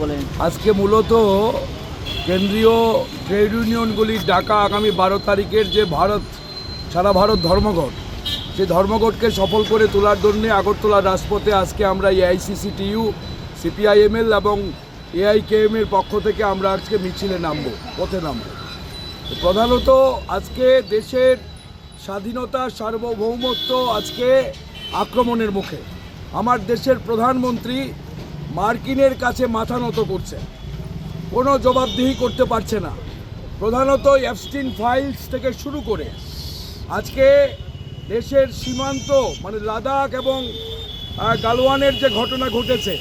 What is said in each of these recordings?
বলেন। আজকে মূলত কেন্দ্রীয় ট্রেড ইউনিয়নগুলির ডাকা আগামী বারো তারিখের যে ভারত, সারা ভারত ধর্মঘট সে ধর্মঘটকে সফল করে তোলার জন্যে আগরতলা রাজপথে আজকে আমরা এআইসিসিটিইউ, সিপিআইএমএল এবং এআইকেএম এর পক্ষ থেকে আমরা আজকে মিছিলে নামবো, পথে নামবো। প্রধানত আজকে দেশের স্বাধীনতা, সার্বভৌমত্ব আজকে আক্রমণের মুখে। আমার দেশের প্রধানমন্ত্রী মার্কিনের কাছে মাথা নত করছে। কোনো জবাবদিহি করতে পারছে না। প্রধানত অ্যাবস্টিন ফাইলস থেকে শুরু করে আজকে দেশের সীমান্ত মানে লাদাখ এবং গালওয়ানের যে ঘটনা ঘটেছে,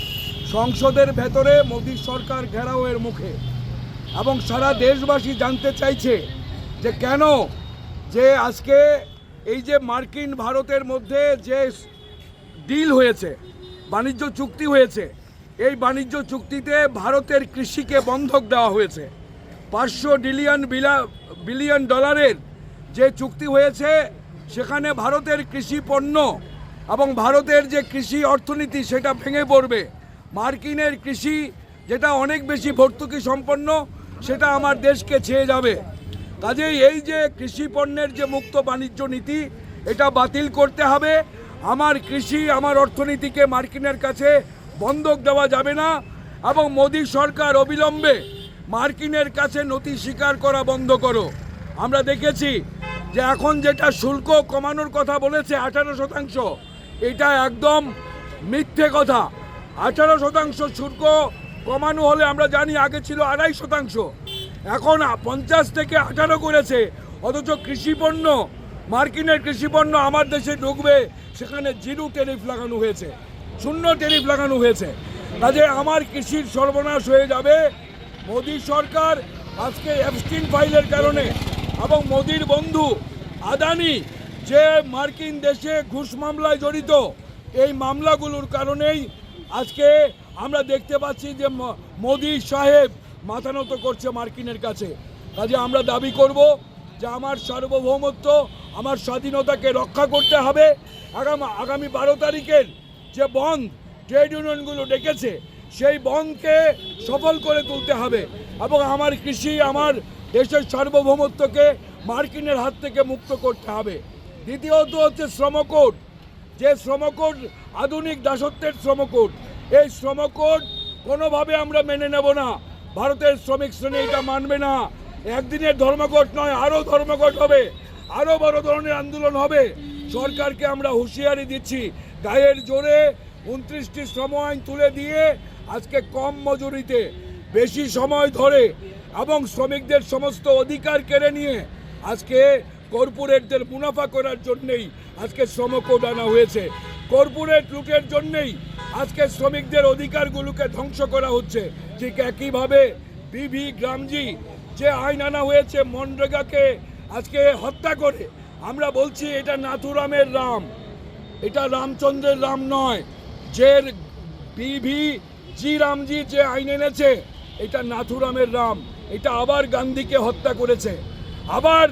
সংসদের ভেতরে মোদী সরকার ঘেরাওয়ের মুখে এবং সারা দেশবাসী জানতে চাইছে যে কেন যে আজকে এই যে মার্কিন ভারতের মধ্যে যে ডিল হয়েছে, বাণিজ্য চুক্তি হয়েছে এই বাণিজ্য চুক্তিতে ভারতের কৃষিকে বন্ধক দেওয়া হয়েছে। পাঁচশো ডিলিয়ন বিলিয়ন ডলারের যে চুক্তি হয়েছে, সেখানে ভারতের কৃষি পণ্য এবং ভারতের যে কৃষি অর্থনীতি, সেটা ভেঙে পড়বে। মার্কিনের কৃষি, যেটা অনেক বেশি ভর্তুকি সম্পন্ন, সেটা আমার দেশকে ছেয়ে যাবে। কাজেই এই যে কৃষি পণ্যের যে মুক্ত বাণিজ্য নীতি, এটা বাতিল করতে হবে। আমার কৃষি, আমার অর্থনীতিকে মার্কিনের কাছে বন্ধক দেওয়া যাবে না এবং মোদী সরকার অবিলম্বে মার্কিনের কাছে নথি স্বীকার করা বন্ধ করো। আমরা দেখেছি যে এখন যেটা শুল্ক কমানোর কথা বলেছে, আঠারো শতাংশ, এটা একদম মিথ্যে কথা। আঠারো শতাংশ শুল্ক কমানো হলে আমরা জানি আগে ছিল আড়াই শতাংশ, এখন পঞ্চাশ থেকে আঠারো করেছে। অথচ কৃষিপণ্য মার্কিনের কৃষিপণ্য আমার দেশে ঢুকবে, সেখানে জিরো টেরিফ লাগানো হয়েছে। শূন্য ট্যারিফ লাগানো হয়েছে। কাজে আমার কৃষির সর্বনাশ হয়ে যাবে। মোদী সরকার আজকে অ্যাবস্টিন ফাইলের কারণে এবং মোদির বন্ধু আদানি যে মার্কিন দেশে ঘুষ মামলায় জড়িত, এই মামলাগুলোর কারণেই আজকে আমরা দেখতে পাচ্ছি যে মোদি সাহেব মাথা নত করছে মার্কিনের কাছে। কাজে আমরা দাবি করব যে আমার সার্বভৌমত্ব, আমার স্বাধীনতাকে রক্ষা করতে হবে। আগামী আগামী বারো তারিখের যে বন্ধ ট্রেড ইউনিয়নগুলো ডেকেছে, সেই বন্ধকে সফল করে তুলতে হবে। এবং আমার কৃষি, আমার দেশের সার্বভৌমত্বকে মার্কিনের হাত থেকে মুক্ত করতে হবে। দ্বিতীয়ত হচ্ছে শ্রমকোড। যে শ্রমকোড, আধুনিক দাসত্বের শ্রমকোড। এই শ্রমকোড কোনোভাবে আমরা মেনে নেব না। ভারতের শ্রমিক শ্রেণি এটা মানবে না। একদিনের ধর্মঘট নয়, আরও ধর্মঘট হবে। আরও বড় ধরনের আন্দোলন হবে। সরকারকে আমরা হুঁশিয়ারি দিচ্ছি। গায়ের জোরে উনত্রিশটি শ্রম আইন তুলে দিয়ে আজকে কম মজুরিতে, বেশি সময় ধরে এবং শ্রমিকদের সমস্ত অধিকার কেড়ে নিয়ে আজকে কর্পোরেটদের মুনাফা করার জন্যেই আজকে শ্রম কোড আনা হয়েছে। কর্পোরেট লুটের জন্যেই আজকে শ্রমিকদের অধিকারগুলোকে ধ্বংস করা হচ্ছে। ঠিক একইভাবে বিভি গ্রামজি যে আইন আনা হয়েছে, মনরেগাকে আজকে হত্যা করে, আমরা বলছি এটা নাথুরামের রাম। এটা রামচন্দ্রের রাম নয়, যে বিভি জি রামজি যে আইন এনেছে, এটা নাথুরামের রাম, এটা আবার গান্ধীকে হত্যা করেছে, আবার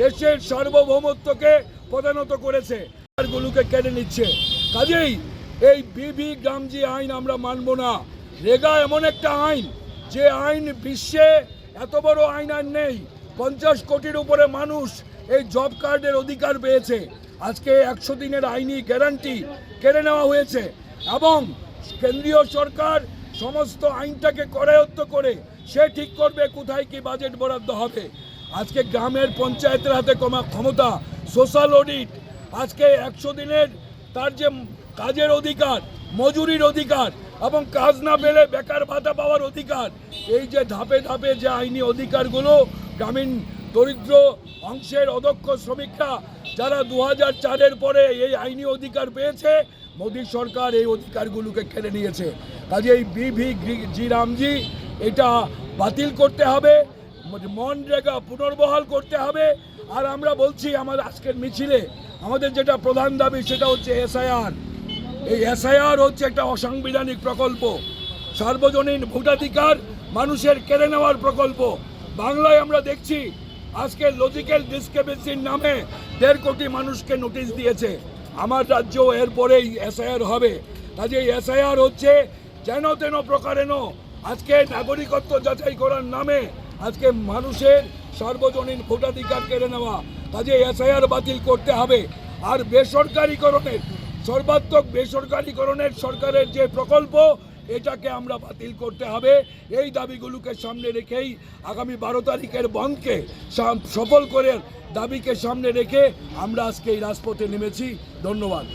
দেশের সার্বভৌমত্বকে প্রধানত করেছে গুলোকে কেড়ে নিচ্ছে। কাজেই এই বিভি গ্রামজি আইন আমরা মানব না। রেগা এমন একটা আইন, যে আইন বিশ্বে এত বড় আইন আর নেই, পঞ্চাশ কোটির উপরে মানুষ এই জব কার্ডের অধিকার পেয়েছে। আজকে একশো দিনের আইনি গ্যারান্টি কেড়ে নেওয়া হয়েছে এবং কেন্দ্রীয় সরকার সমস্ত আইনটাকে করায়ত্ত করে সে ঠিক করবে কোথায় কি বাজেট বরাদ্দ হবে। আজকে গ্রামের পঞ্চায়েতের হাতে কমা ক্ষমতা, সোশ্যাল অডিট, আজকে একশো দিনের তার যে কাজের অধিকার, মজুরির অধিকার এবং কাজ না পেলে বেকার ভাতা পাওয়ার অধিকার, এই যে ধাপে ধাপে যে আইনি অধিকারগুলো গ্রামীণ দরিদ্র অংশের অদক্ষ শ্রমিকরা যারা দু চারের পরে এই আইনি অধিকার পেয়েছে, মোদী সরকার এই অধিকারগুলোকে কেড়ে নিয়েছে। কাজে এই বিভি জি রামজি এটা বাতিল করতে হবে মনরেগা পুনর্বহাল করতে হবে। আর আমরা বলছি, আমার আজকের মিছিলে আমাদের যেটা প্রধান দাবি, সেটা হচ্ছে এসআইআর। এই এসআইআর হচ্ছে একটা অসাংবিধানিক প্রকল্প। সার্বজনীন ভোটাধিকার মানুষের কেড়ে নেওয়ার প্রকল্প। বাংলায় আমরা দেখছি আজকে লজিক্যাল ডিসক্রিপেন্সির নামে দেড় কোটি মানুষকে নোটিশ দিয়েছে। আমার রাজ্য এরপরেই এসআইআর হবে। কাজে এসআইআর হচ্ছে যেন তেন প্রকারেন আজকে নাগরিকত্ব যাচাই করার নামে আজকে মানুষের সার্বজনীন ভোটাধিকার কেড়ে নেওয়া। কাজে এসআইআর বাতিল করতে হবে। আর বেসরকারীকরণের, সর্বাত্মক বেসরকারীকরণের সরকারের যে প্রকল্প এটাকে আমরা বাতিল করতে হবে। এই দাবিগুলোকে সামনে রেখেই আগামী বারো তারিখের বন্ধকে সফল করে দাবিকে সামনে রেখে আমরা আজকে এই রাজপথে নেমেছি। ধন্যবাদ।